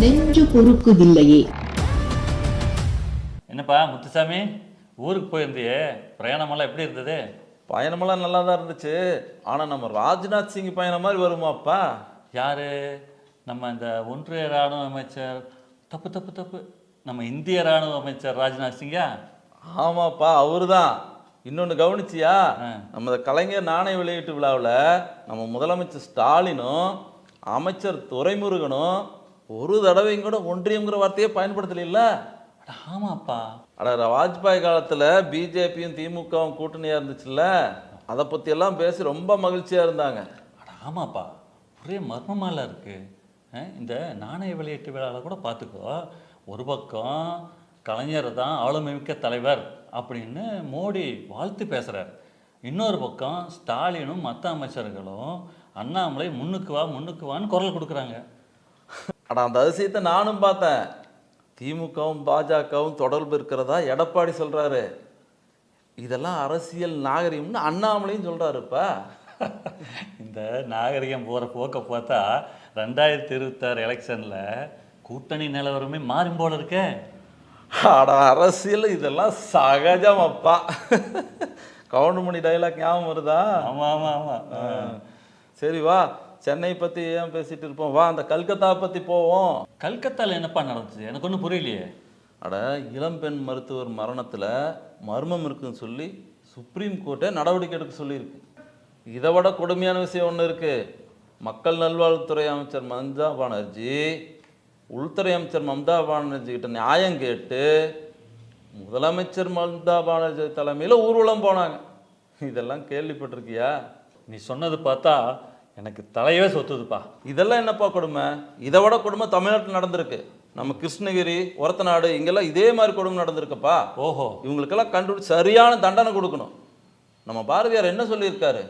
நெஞ்சு பொறுக்குதில்லையே என்னப்பா முத்துசாமி? ஊருக்கு போயிருந்தியே? பிரயாணமெல்லாம் எப்படி இருந்தது? பயணமெல்லாம் நல்லா தான் இருந்துச்சு. ஆனால் நம்ம ராஜ்நாத் சிங் பயணம் மாதிரி வருமாப்பா? யாரு? நம்ம இந்த ஒன்றிய ராணுவ அமைச்சர் தப்பு தப்பு தப்பு. நம்ம இந்திய ராணுவ அமைச்சர் ராஜ்நாத் சிங்கா? ஆமாப்பா அவரு தான் இன்னொன்று கவனிச்சியா? ஆ. நம்ம இந்த கலைஞர் நாணய வெளியீட்டு விழாவில் நம்ம முதலமைச்சர் ஸ்டாலினும் அமைச்சர் துரைமுருகனும் ஒரு தடவையும் கூட ஒன்றியம்ங்கிற வார்த்தையே பயன்படுத்தலையில்ல? அட ஆமாப்பா. அட வாஜ்பாய் காலத்தில் பிஜேபியும் திமுகவும் கூட்டணியாக இருந்துச்சுல்ல? அதை பற்றியெல்லாம் பேசி ரொம்ப மகிழ்ச்சியாக இருந்தாங்க. அட ஆமாப்பா. ஒரே மர்மமால இருக்கு. இந்த நாணய வெளியீட்டு விழாவில் கூட பார்த்துக்கோ ஒரு பக்கம் கலைஞர் தான் ஆளுமைமிக்க தலைவர் அப்படின்னு மோடி வாழ்த்து பேசுகிறார் இன்னொரு பக்கம் ஸ்டாலினும் மற்ற அமைச்சர்களும் அண்ணாமலை முன்னுக்கு வா முன்னுக்கு வான்னு குரல் கொடுக்குறாங்க. அட அந்த அதிசயத்தை நானும் பார்த்தேன். திமுகவும் பாஜகவும் தொடர்பு இருக்கிறதா? எடப்பாடி சொல்றாரு. இதெல்லாம் அரசியல் நாகரிகம்னு அண்ணாமலையும் சொல்றாருப்பா. இந்த நாகரிகம் போகிற போக்க பார்த்தா ரெண்டாயிரத்தி இருபத்தாறு எலெக்ஷனில் கூட்டணி நிலவரமே மாறும் போல இருக்கே. அட அரசியல் இதெல்லாம் சகஜம் அப்பா கவுண்டமணி டைலாக் ஞாபகம் வருதா? ஆமாம் ஆமாம் ஆமாம் சரி வா. சென்னை பத்தி ஏன் பேசிட்டு இருப்போம்? வா அந்த கல்கத்தா பத்தி போவோம். கல்கத்தாவில் என்னப்பா நடந்துச்சு? எனக்கு ஒன்றும் புரியலையே. அட இளம்பெண் மருத்துவர் மரணத்துல மர்மம் இருக்குன்னு சொல்லி சுப்ரீம் கோர்ட்டே நடவடிக்கை எடுக்க சொல்லியிருக்கு. இதை விட கொடுமையான விஷயம் ஒன்று இருக்கு. மக்கள் நல்வாழ்வுத்துறை அமைச்சர் மம்தா பானர்ஜி உள்துறை அமைச்சர் மம்தா பானர்ஜி கிட்ட நியாயம் கேட்டு முதலமைச்சர் மம்தா பானர்ஜி தலைமையில் ஊர்வலம் போனாங்க. இதெல்லாம் கேள்விப்பட்டிருக்கியா? நீ சொன்னது பார்த்தா எனக்கு தலையவே சொத்துதுப்பா. இதெல்லாம் என்னப்பா கொடுமை? இதை விட கொடுமை தமிழ்நாட்டில் நடந்திருக்கு. நம்ம கிருஷ்ணகிரி ஒரத்தநாடு இங்கெல்லாம் இதே மாதிரி கொடுமை நடந்திருக்குப்பா. ஓஹோ. இவங்களுக்கெல்லாம் கண்டுபிடிச்சு சரியான தண்டனை கொடுக்கணும். நம்ம பாரதியார் என்ன சொல்லியிருக்காரு?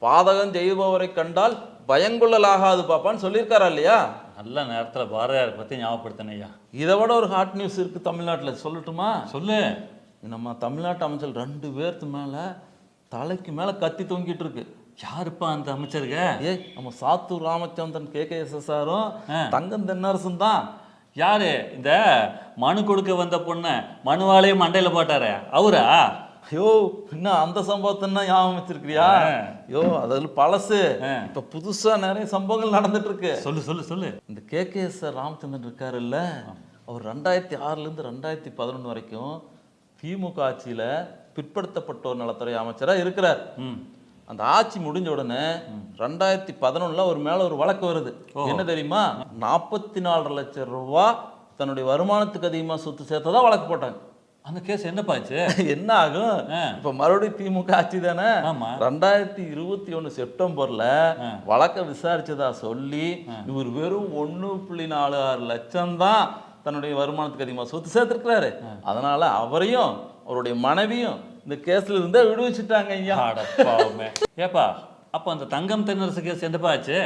பாதகம் செய்பவரை கண்டால் பயங்கொள்ளலாகாது பாப்பான்னு சொல்லியிருக்காரா இல்லையா? நல்ல நேரத்தில் பாரதியார் பற்றி ஞாபகப்படுத்தினையா இதை விட ஒரு ஹாட் நியூஸ் இருக்கு தமிழ்நாட்டில். சொல்லட்டுமா? சொல்லு. நம்ம தமிழ்நாட்டு அமைச்சர் ரெண்டு பேர்த்து மேலே தலைக்கு மேலே கத்தி தொங்கிட்டு இருக்கு. யாருப்பா அந்த அமைச்சருங்க? ஏய் நம்ம Sattur Ramachandran K. K. S. ஆரும் ஆ. தங்கம் தென்னரசும் தான் யாரு? இந்த மனு கொடுக்க வந்த பொண்ணை மனுவாலையும் மண்டையில் போட்டாரே. அவரா? ஐயோ என்ன அந்த சம்பவத்தை ஞாபகம் வச்சிருக்கிறியா? ஆ. ஐயோ அதில் பழசு. இப்ப புதுசா நிறைய சம்பவங்கள் நடந்துட்டு இருக்கு சொல்லு சொல்லு சொல்லு. இந்த கே. கே. எஸ். ராமச்சந்திரன் இருக்காருல்ல அவர் ரெண்டாயிரத்தி ஆறுலேருந்து ரெண்டாயிரத்தி பதினொன்று வரைக்கும் திமுக ஆட்சியில பிற்படுத்தப்பட்டோர் நலத்துறை அமைச்சரா இருக்கிறார். ம். அந்த ஆட்சி முடிஞ்ச உடனே ரெண்டாயிரத்தி பதினொன்னுல ஒரு மேல ஒரு வழக்கு வருது. என்ன தெரியுமா? நாற்பத்தி நாலரை லட்சம் ரூபா தன்னுடைய வருமானத்துக்கு அதிகமா சொத்து சேர்த்ததா வழக்கு போட்டாங்க. அந்த கேஸ் என்னப்பாச்சு என்ன ஆகும். இப்ப மறுபடியும் திமுக ஆட்சி தானே. ரெண்டாயிரத்தி இருபத்தி ஒண்ணு செப்டம்பர்ல. வழக்க விசாரிச்சதா சொல்லி இவர் வெறும் ஒண்ணு புள்ளி நாலு ஆறு லட்சம் தான் தன்னுடைய வருமானத்துக்கு அதிகமா சொத்து சேர்த்திருக்கிறாரு. அதனால அவரையும் அவருடைய மனைவியும் இந்த கேஸ்ல இருந்தே விடுவிச்சுட்டாங்க ஐயா. ஏப்பா அப்போ அந்த தங்கம் தென்னரசு கேஸ் என்னப்பா ஆச்சு?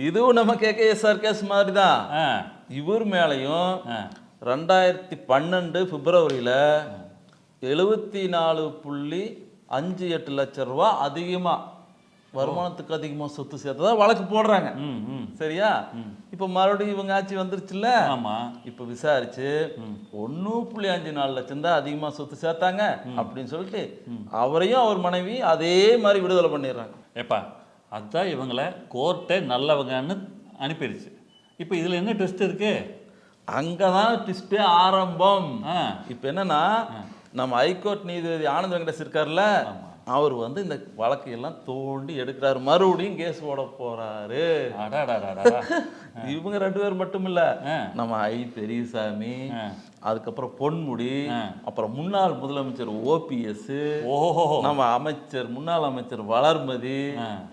இதுவும் நம்ம கேகேஎஸ்ஆர் கேஸ் மாதிரி தான் இவர் மேலையும் ரெண்டாயிரத்தி பன்னெண்டு பிப்ரவரியில எழுபத்தி நாலு புள்ளி அஞ்சு எட்டு லட்சம் ரூபா அதிகமா வருமானத்துக்கு அதிகமா சொத்து சேர்த்ததா வழக்கு போடுறாங்க. ம் ம். சரியா? இப்ப மறுபடியும் இவங்க ஆட்சி வந்துருச்சுல்ல? ஆமாம் இப்ப விசாரிச்சு ஒண்ணு புள்ளி அஞ்சு நாலு லட்சம் தான் அதிகமா சொத்து சேர்த்தாங்க அப்படின்னு சொல்லிட்டு அவரையும் அவர் மனைவி அதே மாதிரி விடுதலை பண்ணிடுறாங்க. ஏப்பா அதான் இவங்களை கோர்ட்டே நல்லவங்கன்னு அனுப்பிடுச்சு. இப்போ இதில் என்ன ட்விஸ்ட் இருக்கு? அங்கதான் ட்விஸ்டே ஆரம்பம். ஆ. இப்ப என்னன்னா நம்ம ஹைகோர்ட் நீதிபதி ஆனந்த் வெங்கடேஷ் இருக்கார்ல? அவர் வந்து இந்த வழக்கு எல்லாம் தோண்டி எடுக்கிறாரு மறுபடியும் கேஸ் போட போறாரு அடாடாடாடா இவங்க ரெண்டு பேர் மட்டும் இல்ல. நம்ம ஐ பெரியசாமி. அதுக்கப்புறம் பொன்முடி அப்புறம் முன்னாள் முதலமைச்சர் ஓபிஎஸ் ஓஹோ நம்ம அமைச்சர் முன்னாள் அமைச்சர் வளர்மதி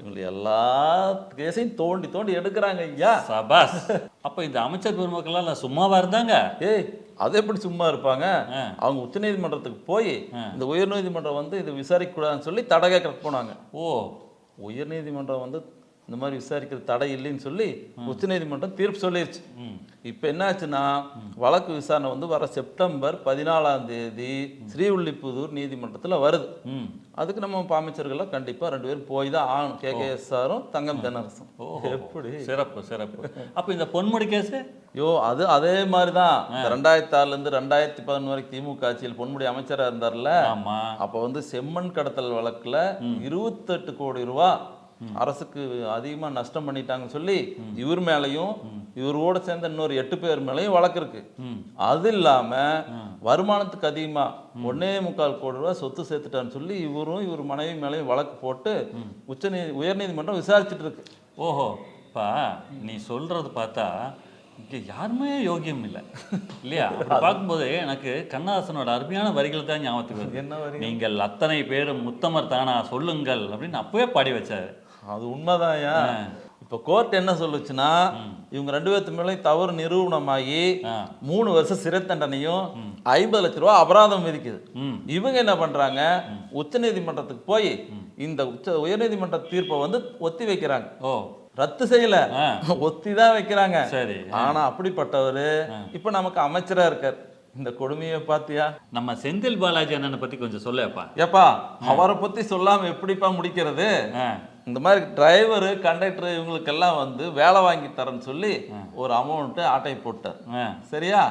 இவங்க எல்லா கேஸையும் தோண்டி தோண்டி எடுக்கிறாங்க ஐயா. சபாஸ் அப்ப இந்த அமைச்சர் பெருமக்கள்லாம் சும்மாவா இருந்தாங்க? ஏய் அது எப்படி சும்மா இருப்பாங்க? அவங்க உச்சநீதிமன்றத்துக்கு போய் இந்த உயர்நீதிமன்றம் வந்து இது விசாரிக்க கூடாதுன்னு சொல்லி தடை கேட்க போனாங்க. ஓ. உயர்நீதிமன்றம் வந்து இந்த மாதிரி விசாரிக்கிறது தடை இல்லைன்னு சொல்லி உச்சநீதிமன்றம் தீர்ப்பு சொல்லிருச்சு. இப்போ என்னாச்சுன்னா வழக்கு விசாரணை வந்து வர செப்டம்பர் பதினாலாம் தேதி ஸ்ரீவில்லிபுதூர் நீதிமன்றத்தில் வருது. அதுக்கு நம்ம அமைச்சர்கள்லாம் கண்டிப்பா ரெண்டு பேரும் போய் தான் ஆகணும். கே. கே. எஸ் சாரும் தங்கம் தென்னரசும். எப்படி? சிறப்பு சிறப்பு. அப்ப இந்த பொன்முடி கேஸ்? யோ அது அதே மாதிரி தான். ரெண்டாயிரத்தி ஆறுல இருந்து ரெண்டாயிரத்தி பதினொன்று வரைக்கும் திமுக ஆட்சியில் பொன்முடி அமைச்சரா இருந்தார்ல அப்ப வந்து செம்மண் கடத்தல் வழக்குல இருபத்தெட்டு கோடி ரூபா அரசுக்கு அதிகமா நஷ்டம் பண்ணிட்டாங்கன்னு சொல்லி இவர் மேலயும் இவரோட சேர்ந்த இன்னொரு எட்டு பேர் மேலயும் வழக்கு இருக்கு. அது இல்லாம வருமானத்துக்கு அதிகமா ஒன்னே முக்கால் கோடி ரூபாய் சொத்து சேர்த்துட்டான்னு சொல்லி இவரும் இவர் மனைவி மேலயும் வழக்கு போட்டு உச்ச நீதி உயர்நீதிமன்றம் விசாரிச்சுட்டு இருக்கு. ஓஹோ பா நீ சொல்றது பார்த்தா இங்க யாருமே யோகியம் இல்லை. இல்லையா? பார்க்கும்போது எனக்கு கண்ணதாசனோட அருமையான வரிகள் தான் ஞாபகத்துக்கு வருது. என்ன வரி நீங்கள் அத்தனை பேரும் முத்தமர் தானா சொல்லுங்கள் அப்படின்னு அப்பவே பாடி வச்சாரு. அது உண்மைதான்யா இப்ப கோர்ட் என்ன சொல்லுச்சுன்னா இவங்க ரெண்டு பேர்த்து மேலே தவறு நிரூபணமாகி. மூணு வருஷம் சிறை தண்டனையும் ஐம்பது லட்ச ரூபா அபராதம் விதிக்குது. இவங்க என்ன பண்றாங்க? உச்ச நீதிமன்றத்துக்கு போய் இந்த உச்ச உயர்நீதிமன்ற தீர்ப்பை வந்து ஒத்தி வைக்கிறாங்க. ஓ. ரத்து செய்யல. ஆ. ஒத்தி தான் வைக்கிறாங்க. சரி. ஆனா அப்படிப்பட்டவரு இப்ப நமக்கு அமைச்சரா இருக்கார். இந்த கொடுமையை பாத்தியா நம்ம செந்தில் பாலாஜி அண்ணனை பத்தி கொஞ்சம் சொல்லேப்பா ஏப்பா அவரை பத்தி சொல்லாம எப்படிப்பா முடிக்கிறது? இந்த மாதிரி டிரைவரு கண்டக்டர் இவங்களுக்கெல்லாம் வந்து வேலை வாங்கி தரேன்னு சொல்லி ஒரு அமௌண்ட்டு ஆட்டை போட்டார். சரியா?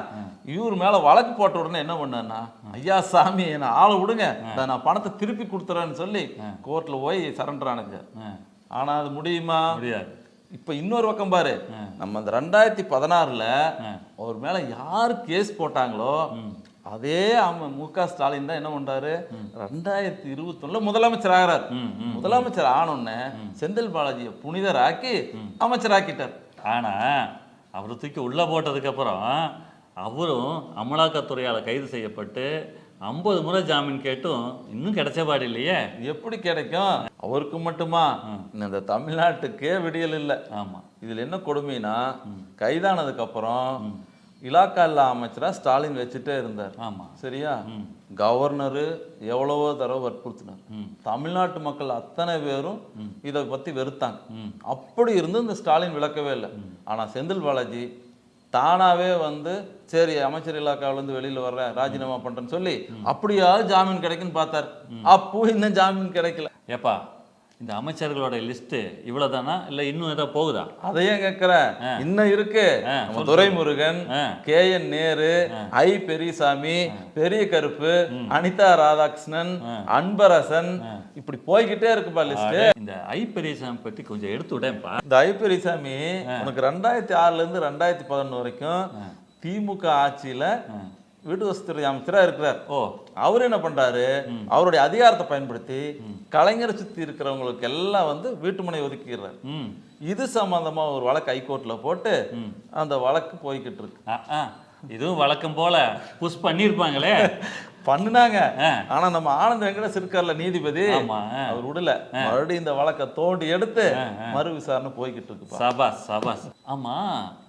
இவர் மேல வழக்கு போட்ட உடனே என்ன பண்ணான்னா ஐயா சாமி என்ன ஆளை விடுங்க. நான் பணத்தை திருப்பி கொடுத்துறேன்னு சொல்லி கோர்ட்ல போய் சரண்டர் ஆனுங்க ஆ ஆனா அது முடியுமா? முடியாது. இப்ப இன்னொரு பக்கம் பாரு. நம்ம அந்த ரெண்டாயிரத்தி பதினாறுல அவர் மேல யார் கேஸ் போட்டாங்களோ அதே ஆமா மு க ஸ்டாலின் தான் என்ன பண்றாரு? ரெண்டாயிரத்தி இருபத்தொன்னுல முதலமைச்சர் ஆகிறார் முதலமைச்சர் ஆனோடனே செந்தில் பாலாஜியை புனிதராக்கி அமைச்சர் ஆக்கிட்டார் ஆனா அவர் தூக்கி உள்ள போட்டதுக்கு அப்புறம் அவரும் அமலாக்கத்துறையால கைது செய்யப்பட்டு ஐம்பது முறை ஜாமீன் கேட்டும் இன்னும் கிடைச்ச பாடு இல்லையே. எப்படி கிடைக்கும்? அவருக்கு மட்டுமா? இந்த தமிழ்நாட்டுக்கே விடியல் இல்லை. ஆமா. இதுல என்ன கொடுமைனா கைதானதுக்கு அப்புறம் இலாக்கா இல்லா அமைச்சரா ஸ்டாலின் வச்சுட்டே இருந்தார். ஆமா. சரியா? கவர்னரு எவ்வளவோ தடவை வற்புறுத்தினார். தமிழ்நாட்டு மக்கள் அத்தனை பேரும் இதை பத்தி வெறுத்தாங்க. அப்படி இருந்து இந்த ஸ்டாலின் விளக்கவே இல்லை. ஆனா செந்தில் பாலாஜி தானாவே வந்து சரி அமைச்சர் இலாக்காவில இருந்து வெளியில வர்றேன் ராஜினாமா பண்றேன்னு சொல்லி அப்படியாவது ஜாமீன் கிடைக்குன்னு பார்த்தார். அப்போ இன்னும் ஜாமீன் கிடைக்கல. ஏப்பா இந்த அமைச்சர்களோட லிஸ்ட் இவ்வளவுதானா? இல்ல இன்னும் ஏதாவது போகுதா? அதையே கேட்கிறேன். இன்னும் இருக்கு. Duraimurugan. K N Nehru I Periyasamy Periya Karuppu Anitha Radhakrishnan Anbarasan இப்படி போய்கிட்டே இருக்குப்பா லிஸ்ட் இந்த ஐ பெரியசாமி பத்தி கொஞ்சம் எடுத்து விடேன்ப்பா. இந்த ஐ பெரியசாமி உனக்கு ரெண்டாயிரத்தி ஆறுல இருந்து ரெண்டாயிரத்தி பதினொன்று வரைக்கும் திமுக ஆட்சியில வீட்டு வசதித்துறை அமைச்சரா இருக்கிறார். ஓ. அவர் என்ன பண்றாரு? அவருடைய அதிகாரத்தை பயன்படுத்தி கலைஞரை சுத்தி இருக்கிறவங்களுக்கு எல்லாம் வந்து வீட்டுமனை ஒதுக்கிடுறாரு. இது சம்பந்தமா ஒரு வழக்கு ஹைகோர்ட்ல போட்டு அந்த வழக்கு போய்கிட்டு இருக்கு. இதுவும் வழக்கம் போல புஷ் பண்ணியிருப்பாங்களே. பண்ணுனாங்க. ஆனா நம்ம ஆனந்த வெங்கடேஷ் இருக்கார்ல நீதிபதி. அவர் விடல மறுபடியும் இந்த வழக்கை தோண்டி எடுத்து மறு விசாரணை போய்கிட்டு இருக்குப்பா சபாஸ் சபாஸ் ஆமா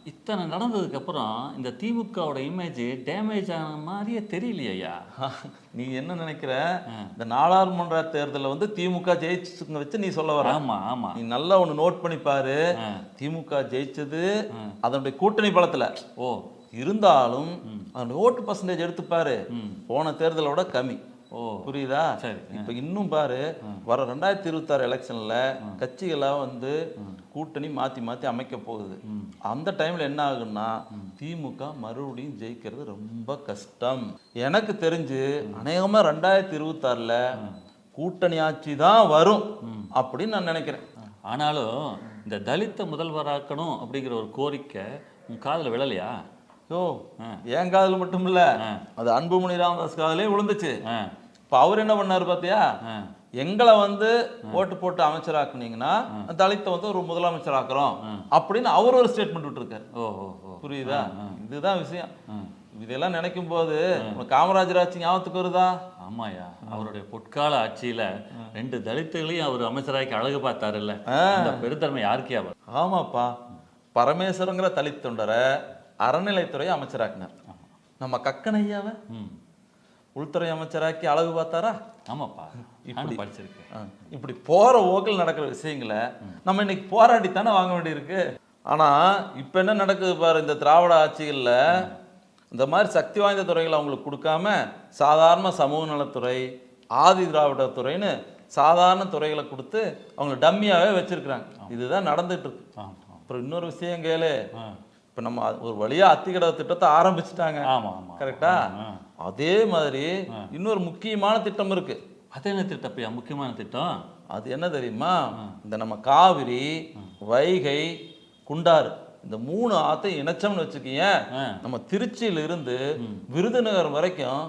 இத்தனை நடந்ததுக்கு அப்புறம் இந்த திமுகவோட இமேஜ் டேமேஜ் ஆன மாதிரியே தெரியலையா நீ என்ன நினைக்கிற? இந்த நாடாளுமன்ற தேர்தல்ல வந்து திமுக ஜெயிச்சுங்க வச்சு நீ சொல்ல வர ஆமா ஆமா. நீ நல்லா ஒண்ணு நோட் பண்ணி பாரு. திமுக ஜெயிச்சது அதனுடைய கூட்டணி பலத்துல. ஓ. இருந்தாலும் அதனுடைய ஓட்டு பர்சன்டேஜ் எடுத்து பாரு. போன தேர்தலோட கம்மி. ஓ. புரியுதா? சரி. இப்ப இன்னும் பாரு வர ரெண்டாயிரத்தி இருபத்தாறு எலெக்ஷன்ல கட்சிகளா வந்து கூட்டணி மாத்தி மாத்தி அமைக்க போகுது. அந்த டைம்ல என்ன ஆகுன்னா திமுக மறுபடியும் ஜெயிக்கிறது ரொம்ப கஷ்டம். எனக்கு தெரிஞ்சு அநேகமா ரெண்டாயிரத்தி இருபத்தாறுல கூட்டணி ஆட்சி தான் வரும் அப்படின்னு நான் நினைக்கிறேன். ஆனாலும் இந்த தலித்த முதல்வராக்கணும் அப்படிங்கிற ஒரு கோரிக்கை உன் காதுல விழலையா? யோ என் காதுல மட்டும் இல்ல அது அன்புமணி ராமதாஸ் காதுலயே விழுந்துச்சு. இப்ப அவர் என்ன பண்ணாரு பாத்தியா? ஆ. எங்களை வந்து ஓட்டு போட்டு அமைச்சராக்குனீங்கன்னா தலித்தை வந்து ஒரு முதலமைச்சர் ஆக்குறோம் அப்படின்னு அவர் ஒரு ஸ்டேட்மெண்ட் விட்டுருக்காரு. புரியுதா? இதுதான் விஷயம். இதெல்லாம் நினைக்கும் போது காமராஜர் ஆட்சி ஞாபகத்துக்கு வருதா? ஆமாயா அவருடைய பொற்கால ஆட்சியில ரெண்டு தலித்துகளையும் அவர் அமைச்சராக்கி அழகு பார்த்தாருல்ல. அந்த பெருந்தன்மை யாருக்கே அவர்? ஆமாப்பா. பரமேஸ்வரங்கிற தலித் தொண்டரை அறநிலைத்துறை அமைச்சராக்கினார். நம்ம கக்கன் ஐயாவை ம். உள்துறை அமைச்சராக்கி அழகு பார்த்தாரா? ஆமாப்பா. இப்படி. படிச்சிருக்கேன் ஆ, இப்படி போற ஓக்கில் நடக்கிற விஷயங்களை நம்ம இன்னைக்கு போராடி தானே வாங்க வேண்டியிருக்கு. ஆனா இப்ப என்ன நடக்குது பாரு இந்த திராவிட ஆட்சிகள்ல இந்த மாதிரி சக்தி வாய்ந்த துறைகளை அவங்களுக்கு கொடுக்காம சாதாரண சமூக நலத்துறை ஆதி திராவிட துறைன்னு சாதாரண துறைகளை கொடுத்து அவங்க டம்மியாவே வச்சிருக்கிறாங்க. இதுதான் நடந்துட்டு இருக்கு. அப்புறம் இன்னொரு விஷயம் கேளு. இப்ப நம்ம ஒரு வழியா அத்திக்கடை திட்டத்தை ஆரம்பிச்சுட்டாங்க. ஆமா ஆமா கரெக்டா. அதே மாதிரி இன்னொரு முக்கியமான திட்டம் இருக்கு. அது என்ன திட்டப்பையா முக்கியமான திட்டம்? அது என்ன தெரியுமா? இந்த நம்ம காவிரி வைகை குண்டாறு இந்த மூணு ஆத்தையும் இணைச்சோம்னு வச்சுக்கீங்க. நம்ம திருச்சியில இருந்து விருதுநகர் வரைக்கும்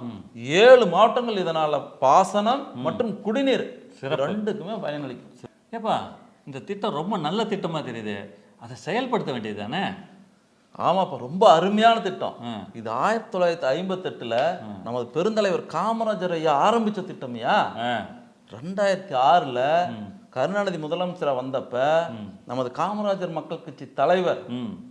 ஏழு மாவட்டங்கள் இதனால பாசனம் மற்றும் குடிநீர் ரெண்டுக்குமே பயனளிக்கும். ஏப்பா இந்த திட்டம் ரொம்ப நல்ல திட்டமா தெரியுது. அதை செயல்படுத்த வேண்டியது தானே? ஆமாப்பா ரொம்ப அருமையான திட்டம். இது ஆயிரத்தி தொள்ளாயிரத்தி ஐம்பத்தெட்டுல நமது பெருந்தலைவர் காமராஜர் ஐயா ஆரம்பிச்ச திட்டம்யா? ரெண்டாயிரத்தி ஆறுல கருணாநிதி முதலமைச்சரா வந்தப்ப நமது காமராஜர் மக்கள் கட்சி தலைவர்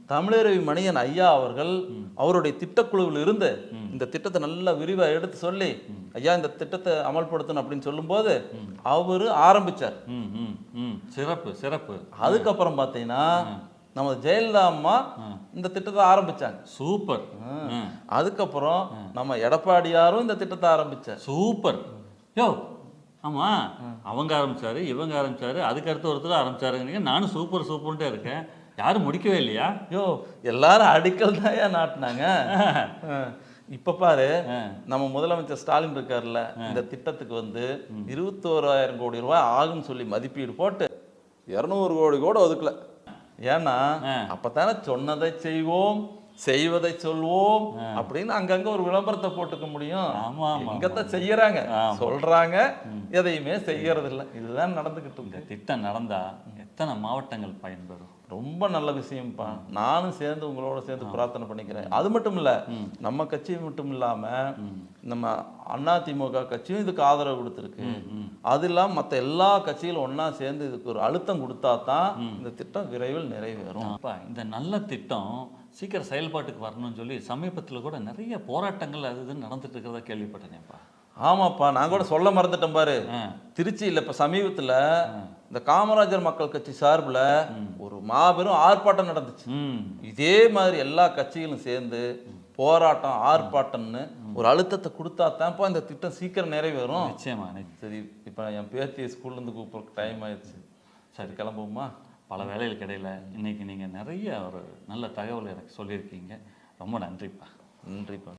தமிழருவி மணியன் ஐயா அவர்கள் அவருடைய திட்டக்குழுவில் இருந்து இந்த திட்டத்தை நல்லா விரிவா எடுத்து சொல்லி ஐயா இந்த திட்டத்தை அமல்படுத்தணும் அப்படின்னு சொல்லும்போது அவரு ம் சிறப்பு சிறப்பு. அதுக்கப்புறம் பார்த்தீங்கன்னா நமது ஜெயலலிதா அம்மா இந்த திட்டத்தை ஆரம்பிச்சாங்க. சூப்பர். அதுக்கப்புறம் நம்ம எடப்பாடியாரும் இந்த திட்டத்தை ஆரம்பிச்சார். சூப்பர். யோ ஆமா. அவங்க ஆரம்பிச்சாரு இவங்க ஆரம்பிச்சாரு அதுக்கு அடுத்து ஒருத்தர் ஆரம்பிச்சாருங்க நானும் சூப்பர் சூப்பர்ன்ட்டே இருக்கேன். யாரும் முடிக்கவே இல்லையா? யோ எல்லாரும் அடிக்கல் தான் நாட்டினாங்க? இப்ப பாரு நம்ம முதலமைச்சர் ஸ்டாலின் இருக்கார்ல இந்த திட்டத்துக்கு வந்து இருபத்தோராயிரம் கோடி ரூபாய் ஆகும்னு சொல்லி மதிப்பீடு போட்டு இருநூறு கோடி கூட ஒதுக்கல. ஏன்னா அப்பதானே சொன்னதை செய்வோம் செய்வதை சொல்வோம் அப்படின்னு அங்கங்க ஒரு விளம்பரத்தை போட்டுக்க முடியும். எங்கத்தான் செய்யறாங்க. சொல்றாங்க. எதையுமே செய்யறது இல்ல இதுதான் நடந்துகிட்டு இந்த திட்டம் நடந்தா எத்தனை மாவட்டங்கள் பயன்பெறும் ரொம்ப நல்ல விஷயம்ப்பா. நானும் சேர்ந்து உங்களோட சேர்ந்து பிரார்த்தனை பண்ணிக்கிறேன். அது மட்டும் இல்ல நம்ம கட்சி மட்டும் இல்லாம நம்ம அதிமுக கட்சியும் இதுக்கு ஆதரவு கொடுத்துருக்கு. அது இல்லாம மத்த எல்லா கட்சிகளும் ஒண்ணா சேர்ந்து இதுக்கு ஒரு அழுத்தம் கொடுத்தா தான் இந்த திட்டம் விரைவில் நிறைவேறும். அப்பா இந்த நல்ல திட்டம் சீக்கிரம் செயல்பாட்டுக்கு வரணும்னு சொல்லி சமீபத்துல கூட நிறைய போராட்டங்கள் அது இதுன்னு நடந்துட்டு இருக்கிறதா கேள்விப்பட்டேனேப்பா. ஆமாப்பா நான் கூட சொல்ல மறந்துட்டேன் பாரு. திருச்சியில இப்ப சமீபத்துல இந்த காமராஜர் மக்கள் கட்சி சார்புல ஒரு மாபெரும் ஆர்ப்பாட்டம் நடந்துச்சு. இதே மாதிரி எல்லா கட்சிகளும் சேர்ந்து போராட்டம் ஆர்ப்பாட்டம்னு ஒரு அழுத்தத்தை கொடுத்தா தான்ப்பா இந்த திட்டம் சீக்கிரம் நிறைவேறும். நிச்சயமா. சரி இப்போ என் பேத்தியை ஸ்கூல்ல இருந்து கூப்பிட்றதுக்கு டைம் ஆயிடுச்சு. சரி கிளம்புவோமா? பல வேலைகளுக்கு இடையில இன்னைக்கு நீங்க நிறைய ஒரு நல்ல தகவல் எனக்கு சொல்லியிருக்கீங்க. ரொம்ப நன்றிப்பா. நன்றிப்பா.